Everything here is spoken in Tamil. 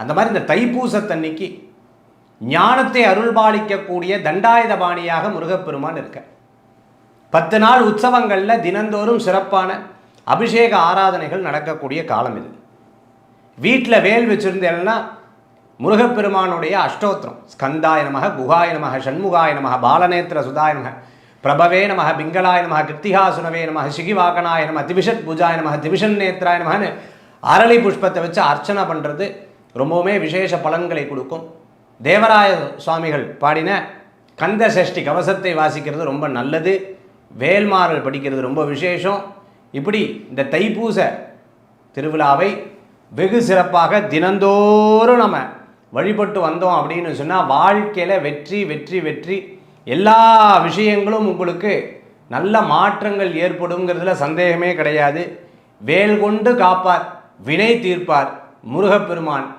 அந்த மாதிரி இந்த தைப்பூசத்தன்னைக்கு ஞானத்தை அருள்பாலிக்கக்கூடிய தண்டாயுதபாணியாக முருகப்பெருமான் இருக்க பத்து நாள் உற்சவங்களில் தினந்தோறும் சிறப்பான அபிஷேக ஆராதனைகள் நடக்கக்கூடிய காலம் இது. வீட்டில் வேல் வச்சுருந்தேன்னா முருகப்பெருமானுடைய அஷ்டோத்திரம். ஸ்கந்தாய நமக குகாய நமக ஷண்முகாய நமக பாலநேத்திர சுதாய நமக பிரபவே நமக பிங்களாய நமக கிருத்திகாசுனவே நமக சிகிவாகனாய நம திவிஷத் பூஜாய நமக திவிஷன் நேத்ராய நமகன்னு அரளி புஷ்பத்தை வச்சு அர்ச்சனை பண்ணுறது ரொம்பவுமே விசேஷ பலன்களை கொடுக்கும். தேவராய சுவாமிகள் பாடின கந்த சஷ்டி கவசத்தை வாசிக்கிறது ரொம்ப நல்லது. வேல்மாறல் படிக்கிறது ரொம்ப விசேஷம். இப்படி இந்த தைப்பூச திருவிழாவை வெகு சிறப்பாக தினந்தோறும் நம்ம வழிபட்டு வந்தோம் அப்படின்னு சொன்னால் வாழ்க்கையில் வெற்றி வெற்றி வெற்றி. எல்லா விஷயங்களும் உங்களுக்கு நல்ல மாற்றங்கள் ஏற்படுங்கிறதுல சந்தேகமே கிடையாது. வேல் கொண்டு காப்பார் வினை தீர்ப்பார். முருகப்பெருமான்